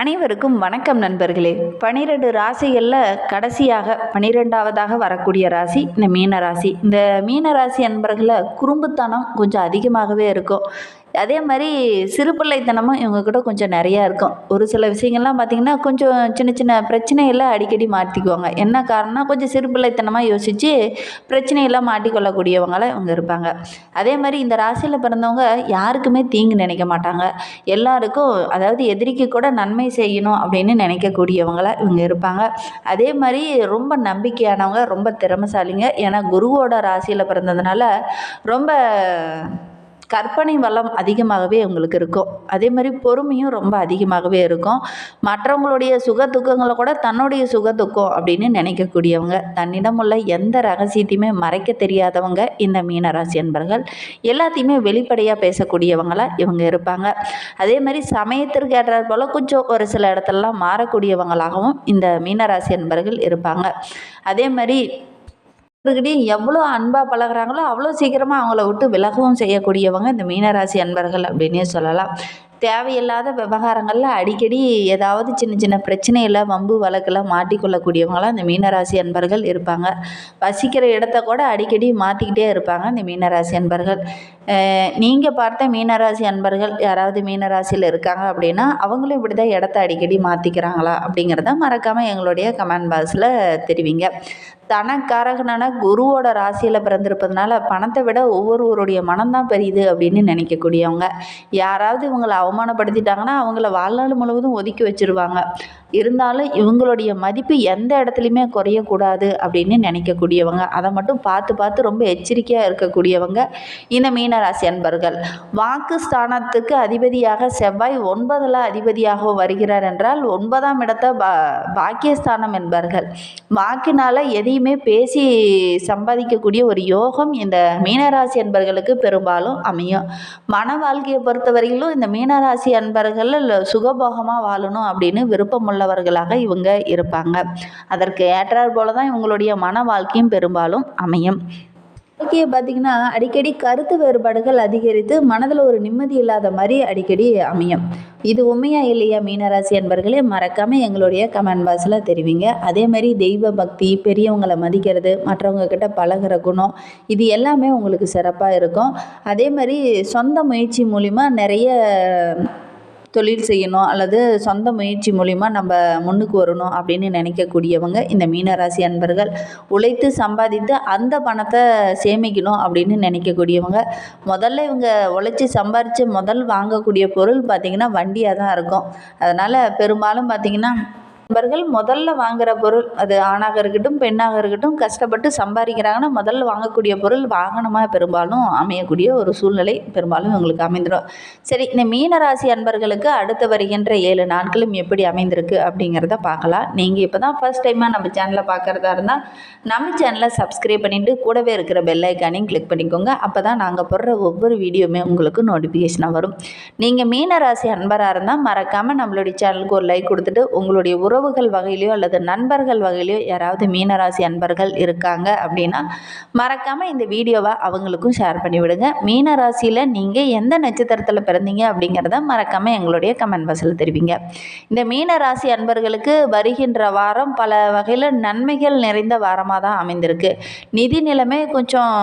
அனைவருக்கும் வணக்கம் நண்பர்களே. பனிரெண்டு ராசிகளில் கடைசியாக பனிரெண்டாவதாக வரக்கூடிய ராசி இந்த மீன ராசி இந்த மீன ராசி அன்பர்களில் குறும்புத்தனம் கொஞ்சம் அதிகமாகவே இருக்கும். அதே மாதிரி சிறுபிள்ளைத்தனமும் இவங்கக்கிட்ட கொஞ்சம் நிறையா இருக்கும். ஒரு சில விஷயங்கள்லாம் பார்த்திங்கன்னா கொஞ்சம் சின்ன சின்ன பிரச்சனையெல்லாம் அடிக்கடி மாற்றிக்குவாங்க என்ன காரணம்னா கொஞ்சம் சிறுபிள்ளைத்தனமாக யோசித்து பிரச்சனையெல்லாம் மாட்டிக்கொள்ளக்கூடியவங்களாம் இவங்க இருப்பாங்க. அதே மாதிரி இந்த ராசியில் பிறந்தவங்க யாருக்குமே தீங்கு நினைக்க மாட்டாங்க. எல்லாருக்கும் அதாவது எதிரிக்கு கூட நன்மை செய்யணும் அப்படின்னு நினைக்கக்கூடியவங்களா இவங்க இருப்பாங்க. அதே மாதிரி ரொம்ப நம்பிக்கையானவங்க ரொம்ப திறமைசாலிங்க. ஏன்னா குருவோட ராசியில் பிறந்ததுனால ரொம்ப கற்பனை வளம் அதிகமாகவே உங்களுக்கு இருக்கும். அதே மாதிரி பொறுமையும் ரொம்ப அதிகமாகவே இருக்கும். மற்றவங்களுடைய சுக துக்கங்களை கூட தன்னுடைய சுக துக்கம் அப்படின்னு நினைக்கக்கூடியவங்க. தன்னிடம் உள்ள எந்த ரகசியத்தையுமே மறைக்க தெரியாதவங்க இந்த மீனராசி அன்பர்கள். எல்லாத்தையுமே வெளிப்படையாக பேசக்கூடியவங்களாக இவங்க இருப்பாங்க. அதே மாதிரி சமயத்திற்கு ஏற்றாற் போல் கொஞ்சம் ஒரு சில இடத்துலலாம் மாறக்கூடியவங்களாகவும் இந்த மீனராசி அன்பர்கள் இருப்பாங்க. அதே மாதிரி அவர்கிட்டையும் எவ்வளோ அன்பாக பழகுறாங்களோ அவ்வளோ சீக்கிரமாக அவங்கள விட்டு விலகவும் செய்யக்கூடியவங்க இந்த மீனராசி அன்பர்கள் அப்படின்னே சொல்லலாம். தேவையில்லாத விவகாரங்களில் அடிக்கடி ஏதாவது சின்ன சின்ன பிரச்சனையில் வம்பு வழக்கில் மாட்டிக்கொள்ளக்கூடியவங்களாம் இந்த மீனராசி அன்பர்கள் இருப்பாங்க. வசிக்கிற இடத்த கூட அடிக்கடி மாற்றிக்கிட்டே இருப்பாங்க இந்த மீனராசி அன்பர்கள். நீங்கள் பார்த்த மீனராசி அன்பர்கள் யாராவது மீனராசியில் இருக்காங்க அப்படின்னா அவங்களும் இப்படி தான் இடத்த அடிக்கடி மாற்றிக்கிறாங்களா அப்படிங்கிறத மறக்காமல் எங்களுடைய கமெண்ட் பாக்ஸில் தெரிவிங்க. தனக்காரகனான குருவோட ராசியில் பிறந்திருப்பதுனால பணத்தை விட ஒவ்வொருவருடைய மனம்தான் பெரியுது அப்படின்னு நினைக்கக்கூடியவங்க. யாராவது இவங்களை அவமானப்படுத்திட்டாங்கன்னா அவங்கள வாழ்நாள் முழுவதும் ஒதுக்கி வச்சுருவாங்க. இருந்தாலும் இவங்களுடைய மதிப்பு எந்த இடத்துலையுமே குறையக்கூடாது அப்படின்னு நினைக்கக்கூடியவங்க. அதை மட்டும் பார்த்து பார்த்து ரொம்ப எச்சரிக்கையாக இருக்கக்கூடியவங்க இந்த மீனராசி அன்பர்கள். வாக்கு ஸ்தானத்துக்கு அதிபதியாக செவ்வாய் ஒன்பதில் அதிபதியாக வருகிறார் என்றால் ஒன்பதாம் இடத்தை பா பாக்கியஸ்தானம் என்பார்கள். வாக்கினால் எதையுமே பேசி சம்பாதிக்கக்கூடிய ஒரு யோகம் இந்த மீனராசி அன்பர்களுக்கு பெரும்பாலும் அமையும். மன வாழ்க்கையை பொறுத்தவரையிலும் இந்த மீனராசி அன்பர்கள் சுகபோகமாக வாழணும் அப்படின்னு விருப்பமுள்ள உள்ளவர்களாக இவங்க இருப்பாங்க. அதற்கு ஏற்றார் போல தான் இவங்களுடைய மன வாழ்க்கையும் பெரும்பாலும் அமையும். வாழ்க்கையை பார்த்திங்கன்னா அடிக்கடி கருத்து வேறுபாடுகள் அதிகரித்து மனதில் ஒரு நிம்மதி இல்லாத மாதிரி அடிக்கடி அமையும். இது உண்மையா இல்லையா மீனராசி என்பர்களே மறக்காமல் எங்களுடைய கமெண்ட் பாக்ஸில் தெரிவிங்க. அதே மாதிரி தெய்வ பக்தி பெரியவங்களை மதிக்கிறது மற்றவங்க கிட்ட பழகிற குணம் இது எல்லாமே உங்களுக்கு சிறப்பாக இருக்கும். அதே மாதிரி சொந்த முயற்சி மூலிமா நிறைய தொழில் செய்யணும் அல்லது சொந்த முயற்சி மூலிமா நம்ம முன்னுக்கு வரணும் அப்படின்னு நினைக்கக்கூடியவங்க இந்த மீனராசி அன்பர்கள். உழைத்து சம்பாதித்து அந்த பணத்தை சேமிக்கணும் அப்படின்னு நினைக்கக்கூடியவங்க. முதல்ல இவங்க உழைச்சி சம்பாரித்து முதல் வாங்கக்கூடிய பொருள் பார்த்திங்கன்னா வண்டியாக தான் இருக்கும். அதனால் பெரும்பாலும் பார்த்திங்கன்னா நண்பர்கள் முதல்ல வாங்குகிற பொருள் அது ஆணாக இருக்கட்டும் பெண்ணாக இருக்கட்டும் கஷ்டப்பட்டு சம்பாதிக்கிறாங்கன்னா முதல்ல வாங்கக்கூடிய பொருள் வாகனமாக பெரும்பாலும் அமையக்கூடிய ஒரு சூழ்நிலை பெரும்பாலும் இவங்களுக்கு அமைந்துடும். சரி இந்த மீனராசி அன்பர்களுக்கு அடுத்து வருகின்ற ஏழு நாட்களும் எப்படி அமைந்திருக்கு அப்படிங்கிறத பார்க்கலாம். நீங்கள் இப்போ தான் ஃபஸ்ட் டைமாக நம்ம சேனலை பார்க்குறதா இருந்தால் நம்ம சேனலை சப்ஸ்கிரைப் பண்ணிவிட்டு கூடவே இருக்கிற பெல் ஐக்கானையும் கிளிக் பண்ணிக்கோங்க. அப்போ தான் நாங்கள் போடுற ஒவ்வொரு வீடியோவுமே உங்களுக்கு நோட்டிஃபிகேஷனாக வரும். நீங்கள் மீனராசி அன்பராக இருந்தால் மறக்காமல் நம்மளுடைய சேனலுக்கு ஒரு லைக் கொடுத்துட்டு உங்களுடைய உறவு உறவுகள் வகையிலையோ அல்லது நண்பர்கள் வகையிலையோ யாராவது மீனராசி அன்பர்கள் இருக்காங்க அப்படின்னா மறக்காமல் இந்த வீடியோவை அவங்களுக்கும் ஷேர் பண்ணிவிடுங்க. மீனராசியில் நீங்கள் எந்த நட்சத்திரத்தில் பிறந்தீங்க அப்படிங்கிறத மறக்காமல் எங்களுடைய கமெண்ட் பாக்ஸில் தெரிவிங்க. இந்த மீனராசி அன்பர்களுக்கு வருகின்ற வாரம் பல வகையில் நன்மைகள் நிறைந்த வாரமாக தான் அமைந்திருக்கு. நிதி நிலைமை கொஞ்சம்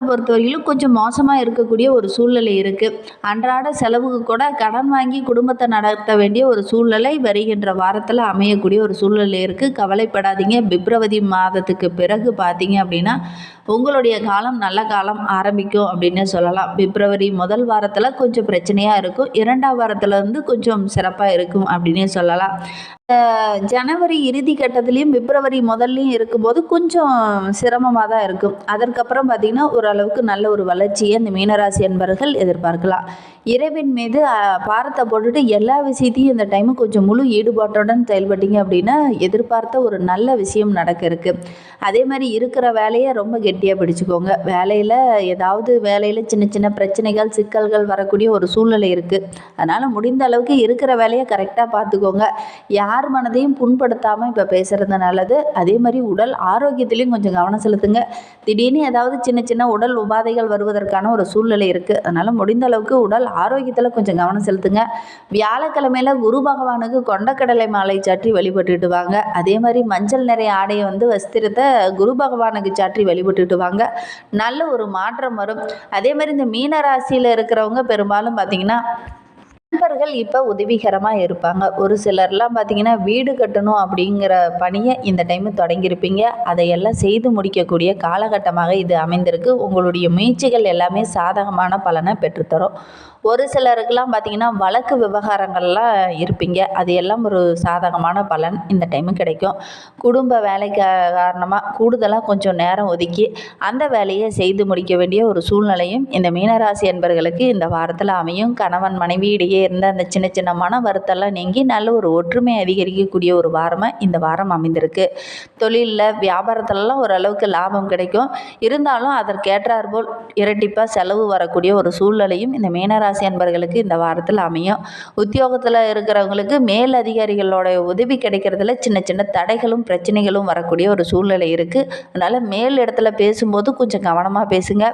பொறுத்தவரையிலும் கொஞ்சம் மோசமாக இருக்கக்கூடிய ஒரு சூழ்நிலை இருக்குது அன்றாட செலவுக்கு கூட கடன் வாங்கி குடும்பத்தை நடத்த வேண்டிய ஒரு சூழ்நிலை வருகின்ற வாரத்தில் அமையக்கூடிய ஒரு சூழ்நிலை இருக்குது கவலைப்படாதீங்க. பிப்ரவரி மாதத்துக்கு பிறகு பார்த்தீங்க அப்படின்னா உங்களுடைய காலம் நல்ல காலம் ஆரம்பிக்கும் அப்படின்னு சொல்லலாம். பிப்ரவரி முதல் வாரத்தில் கொஞ்சம் பிரச்சனையாக இருக்கும். இரண்டாம் வாரத்தில் கொஞ்சம் சிறப்பாக இருக்கும் அப்படின்னே சொல்லலாம். ஜனவரி இறுதி கட்டத்துலேயும் பிப்ரவரி முதல்லையும் இருக்கும்போது கொஞ்சம் சிரமமாக தான் இருக்கும். அதற்கப்புறம் பார்த்திங்கன்னா ஓரளவுக்கு நல்ல ஒரு வளர்ச்சியை இந்த மீனராசி என்பவர்கள் எதிர்பார்க்கலாம். இறைவின் மீது பாரத்தை போட்டுட்டு எல்லா விஷயத்தையும் இந்த டைமு கொஞ்சம் முழு ஈடுபாட்டுடன் செயல்பட்டீங்க அப்படின்னா எதிர்பார்த்த ஒரு நல்ல விஷயம் நடக்க இருக்கு அதே மாதிரி இருக்கிற வேலையை ரொம்ப கெட்டியாக பிடிச்சிக்கோங்க. வேலையில் ஏதாவது வேலையில் சின்ன சின்ன பிரச்சனைகள் சிக்கல்கள் வரக்கூடிய ஒரு சூழ்நிலை இருக்குது அதனால் முடிந்த அளவுக்கு இருக்கிற வேலையை கரெக்டாக பார்த்துக்கோங்க. யார் மனதையும் புண்படுத்தாமல் இப்போ பேசுகிறது நல்லது. அதே மாதிரி உடல் ஆரோக்கியத்திலையும் கொஞ்சம் கவனம் செலுத்துங்க. திடீர்னு ஏதாவது சின்ன சின்ன உடல் உபாதைகள் வருவதற்கான ஒரு சூழ்நிலை இருக்குது அதனால் முடிந்த அளவுக்கு உடல் ஆரோக்கியத்தில் கொஞ்சம் கவனம் செலுத்துங்க. வியாழக்கிழமையில குரு பகவானுக்கு கொண்டக்கடலை மாலை சாற்றி வழிபட்டுட்டு வாங்க. அதே மாதிரி மஞ்சள் நிறைய ஆடையை வந்து வஸ்திரத்தை குரு பகவானுக்கு சாற்றி வழிபட்டுட்டு வாங்க. நல்ல ஒரு மாற்றம் வரும். அதே மாதிரி இந்த மீன ராசியில் இருக்கிறவங்க பெரும்பாலும் பார்த்திங்கன்னா நண்பர்கள் இப்போ உதவிகரமாக இருப்பாங்க. ஒரு சிலர்லாம் பார்த்தீங்கன்னா வீடு கட்டணும் அப்படிங்கிற பணியை இந்த டைமு தொடங்கியிருப்பீங்க. அதையெல்லாம் செய்து முடிக்கக்கூடிய காலகட்டமாக இது அமைந்திருக்கு. உங்களுடைய முயற்சிகள் எல்லாமே சாதகமான பலனை பெற்றுத்தரும். ஒரு சிலருக்கெல்லாம் பார்த்தீங்கன்னா வழக்கு விவகாரங்கள்லாம் இருப்பீங்க. அது எல்லாம் ஒரு சாதகமான பலன் இந்த டைமு கிடைக்கும். குடும்ப வேலைக்கு காரணமாக கூடுதலாக கொஞ்சம் நேரம் ஒதுக்கி அந்த வேலையை செய்து முடிக்க வேண்டிய ஒரு சூழ்நிலையும் இந்த மீனராசி என்பர்களுக்கு இந்த வாரத்தில் அமையும். கணவன் மனைவி இடையே இருந்த அந்த சின்ன சின்ன மன வருத்தெல்லாம் நீங்கி நல்ல ஒரு ஒற்றுமை அதிகரிக்கக்கூடிய ஒரு வாரமாக இந்த வாரம் அமைந்திருக்கு. தொழிலில் வியாபாரத்துலலாம் ஓரளவுக்கு லாபம் கிடைக்கும். இருந்தாலும் அதற்கேற்றாற்போல் இரட்டிப்பாக செலவு வரக்கூடிய ஒரு சூழ்நிலையும் இந்த மீனராசி என்பர்களுக்கு இந்த வாரத்தில் அமையும். உத்தியோகத்தில் இருக்கிறவங்களுக்கு மேல் அதிகாரிகளோட உதவி கிடைக்கிறதுல சின்ன சின்ன தடைகளும் பிரச்சனைகளும் வரக்கூடிய ஒரு சூழ்நிலை இருக்குது அதனால் மேல் இடத்துல பேசும்போது கொஞ்சம் கவனமாக பேசுங்க.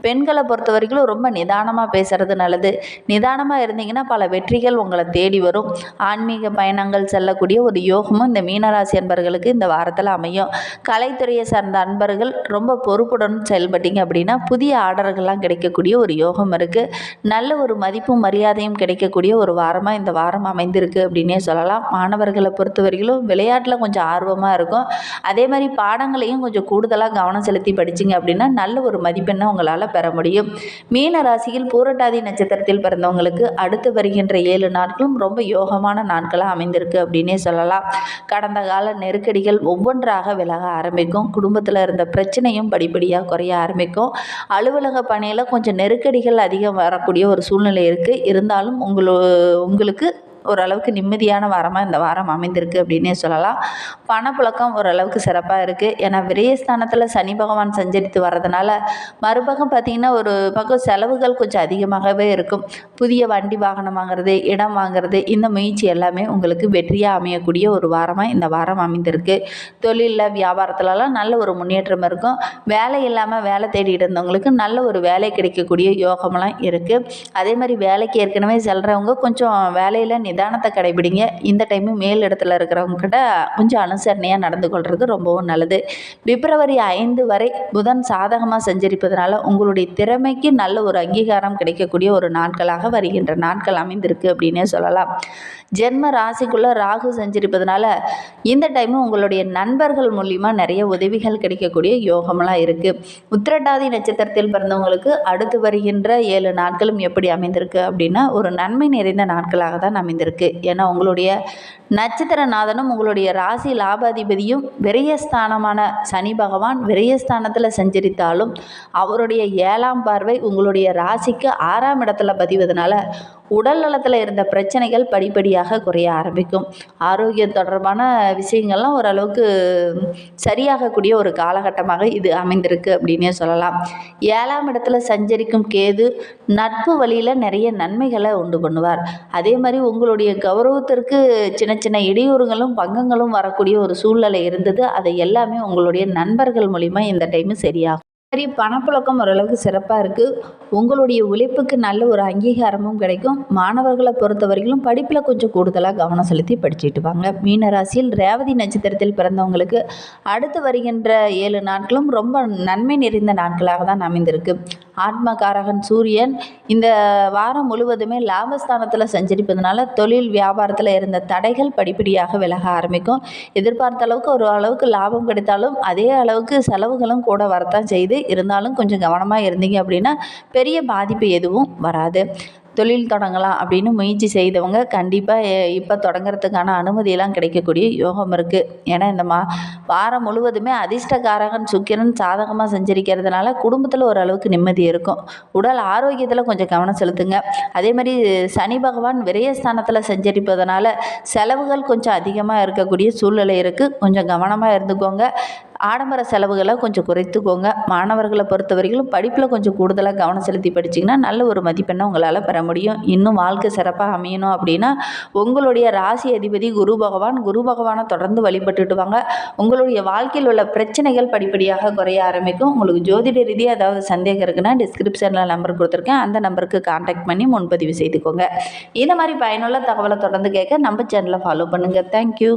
பெண்களை பொறுத்த வரைக்கும் ரொம்ப நிதானமாக பேசுகிறது நல்லது. நிதானமாக இருந்தீங்கன்னா பல வெற்றிகள் உங்களை தேடி வரும். ஆன்மீக பயணங்கள் செல்லக்கூடிய ஒரு யோகமும் இந்த மீனராசி அன்பர்களுக்கு இந்த வாரத்தில் அமையும். கலைத்துறையை சார்ந்த அன்பர்கள் ரொம்ப பொறுப்புடன் செயல்பட்டீங்க அப்படின்னா புதிய ஆர்டர்கள்லாம் கிடைக்கக்கூடிய ஒரு யோகம் இருக்குது நல்ல ஒரு மதிப்பும் மரியாதையும் கிடைக்கக்கூடிய ஒரு வாரமாக இந்த வாரம் அமைந்திருக்கு அப்படின்னே சொல்லலாம். மாணவர்களை பொறுத்த வரையிலும் விளையாட்டில் கொஞ்சம் ஆர்வமாக இருக்கும். அதே மாதிரி பாடங்களையும் கொஞ்சம் கூடுதலாக கவனம் செலுத்தி படிச்சிங்க அப்படின்னா நல்ல ஒரு மதிப்பெண்ணை உங்களால் பெற முடியும். மீன ராசியில் பூரட்டாதி நட்சத்திரத்தில் பிறந்தவங்களுக்கு அடுத்து வருகின்ற ஏழு நாட்களும் ரொம்ப யோகமான நாட்களாக அமைந்திருக்கு அப்படின்னே சொல்லலாம். கடந்த கால நெருக்கடிகள் ஒவ்வொன்றாக விலக ஆரம்பிக்கும். குடும்பத்தில் இருந்த பிரச்சனையும் படிப்படியாக குறைய ஆரம்பிக்கும். அலுவலக பணியில் கொஞ்சம் நெருக்கடிகள் அதிகம் வரக்கூடிய ஒரு சூழ்நிலை இருக்குது இருந்தாலும் உங்களோ உங்களுக்கு ஓரளவுக்கு நிம்மதியான வாரமாக இந்த வாரம் அமைந்திருக்கு அப்படின்னே சொல்லலாம். பணப்புழக்கம் ஓரளவுக்கு சிறப்பாக இருக்குது ஏன்னா விரயஸ்தானத்தில் சனி பகவான் சஞ்சரித்து வர்றதுனால மறுபக்கம் பார்த்திங்கன்னா ஒரு பக்கம் செலவுகள் கொஞ்சம் அதிகமாகவே இருக்கும். புதிய வண்டி வாகனம் வாங்குறது இடம் வாங்குறது இந்த முயற்சி எல்லாமே உங்களுக்கு வெற்றியாக அமையக்கூடிய ஒரு வாரமாக இந்த வாரம் அமைந்திருக்கு. தொழிலில் வியாபாரத்துலலாம் நல்ல ஒரு முன்னேற்றம் இருக்கும். வேலை இல்லாமல் வேலை தேடிட்டு இருந்தவங்களுக்கு நல்ல ஒரு வேலை கிடைக்கக்கூடிய யோகமெல்லாம் இருக்குது அதே மாதிரி வேலைக்கு ஏற்கனவே செல்கிறவங்க கொஞ்சம் வேலையில் நிதானத்தை கடைபிடிங்க. இந்த டைமு மேல் இடத்துல இருக்கிறவங்க கிட்ட கொஞ்சம் அனுசரணையாக நடந்து கொள்வது ரொம்பவும் நல்லது. பிப்ரவரி ஐந்து வரை புதன் சாதகமாக சஞ்சரிப்பதனால உங்களுடைய திறமைக்கு நல்ல ஒரு அங்கீகாரம் கிடைக்கக்கூடிய ஒரு நாட்களாக வருகின்ற நாட்கள் அமைந்திருக்கு அப்படின்னே சொல்லலாம். ஜென்ம ராசிக்குள்ளே ராகு சஞ்சரிப்பதனால இந்த டைமு உங்களுடைய நண்பர்கள் மூலிமா நிறைய உதவிகள் கிடைக்கக்கூடிய யோகமெல்லாம் இருக்குது உத்திரட்டாதி நட்சத்திரத்தில் பிறந்தவங்களுக்கு அடுத்து வருகின்ற ஏழு நாட்களும் எப்படி அமைந்திருக்கு அப்படின்னா ஒரு நன்மை நிறைந்த நாட்களாக தான் அமைந்திருக்கு. ஏன்னா உங்களுடைய நட்சத்திரநாதனும் உங்களுடைய ராசி லாபாதிபதியும் விரயஸ்தானமான சனி பகவான் விரயஸ்தானத்தில் சஞ்சரித்தாலும் அவருடைய ஏழாம் பார்வை உங்களுடைய ராசிக்கு ஆறாம் இடத்துல பதிவதனால உடல் நலத்தில் இருந்த பிரச்சனைகள் படிப்படியாக குறைய ஆரம்பிக்கும். ஆரோக்கியம் தொடர்பான விஷயங்கள்லாம் ஓரளவுக்கு சரியாகக்கூடிய ஒரு காலகட்டமாக இது அமைந்திருக்கு அப்படின்னே சொல்லலாம். ஏழாம் இடத்துல சஞ்சரிக்கும் கேது நட்பு வழியில் நிறைய நன்மைகளை உண்டு பண்ணுவார். அதே மாதிரி உங்களுடைய கௌரவத்திற்கு சின்ன சின்ன இடையூறுகளும் பங்கங்களும் வரக்கூடிய ஒரு சூழ்நிலை இருந்தது. அதை எல்லாமே உங்களுடைய நண்பர்கள் மூலிமா இந்த டைமு சரியாகும். சரி பணப்புழக்கம் ஓரளவுக்கு சிறப்பாக இருக்குது உங்களுடைய உழைப்புக்கு நல்ல ஒரு அங்கீகாரமும் கிடைக்கும். மாணவர்களை பொறுத்த வரைக்கும் படிப்பில் கொஞ்சம் கூடுதலாக கவனம் செலுத்தி படிச்சுட்டு வாங்க. மீனராசியில் ரேவதி நட்சத்திரத்தில் பிறந்தவங்களுக்கு அடுத்து வருகின்ற ஏழு நாட்களும் ரொம்ப நன்மை நிறைந்த நாட்களாக தான் அமைந்திருக்கு. ஆத்மகாரகன் சூரியன். இந்த வாரம் முழுவதுமே லாபஸ்தானத்தில் சஞ்சரிப்பதனால தொழில் வியாபாரத்தில் இருந்த தடைகள் படிப்படியாக விலக ஆரம்பிக்கும். எதிர்பார்த்த அளவுக்கு ஒரு அளவுக்கு லாபம் கிடைத்தாலும் அதே அளவுக்கு செலவுகளும் கூட வரத்தான் செய்து. இருந்தாலும் கொஞ்சம் கவனமாக இருந்தீங்க அப்படின்னா பெரிய பாதிப்பு எதுவும் வராது. தொழில் தொடங்கலாம் அப்படின்னு முயற்சி செய்தவங்க கண்டிப்பாக இப்போ தொடங்குறதுக்கான அனுமதியெல்லாம் கிடைக்கக்கூடிய யோகம் இருக்குது ஏன்னா இந்த மா வாரம் முழுவதுமே அதிர்ஷ்டகாரகன் சுக்கிரன் சாதகமாக செஞ்சிருக்கிறதுனால குடும்பத்தில் ஓரளவுக்கு நிம்மதி இருக்கும். உடல் ஆரோக்கியத்தில் கொஞ்சம் கவனம் செலுத்துங்க. அதே மாதிரி சனி பகவான் விரயஸ்தானத்தில் சஞ்சரிப்பதனால செலவுகள் கொஞ்சம் அதிகமாக இருக்கக்கூடிய சூழ்நிலை இருக்குது கொஞ்சம் கவனமாக இருந்துக்கோங்க. ஆடம்பர செலவுகளை கொஞ்சம் குறைத்துக்கோங்க. மாணவர்களை பொறுத்த வரைக்கும் படிப்பில் கொஞ்சம் கூடுதலாக கவனம் செலுத்தி படிச்சிங்கன்னா நல்ல ஒரு மதிப்பெண்ணை உங்களால் பெற முடியும். இன்னும் வாழ்க்கை சிறப்பாக அமையணும் அப்படின்னா உங்களுடைய ராசி அதிபதி குரு பகவான் குரு பகவானை தொடர்ந்து வழிபட்டுட்டு வாங்க. உங்களுடைய வாழ்க்கையில் உள்ள பிரச்சனைகள் படிப்படியாக குறைய ஆரம்பிக்கும். உங்களுக்கு ஜோதிட ரீதியாக ஏதாவது சந்தேகம் இருக்குன்னா டிஸ்கிரிப்ஷனில் நம்பர் கொடுத்துருக்கேன். அந்த நம்பருக்கு காண்டாக்ட் பண்ணி முன்பதிவு செய்துக்கோங்க. இந்த மாதிரி பயனுள்ள தகவலை தொடர்ந்து கேட்க நம்ம சேனலை ஃபாலோ பண்ணுங்கள் தேங்க்யூ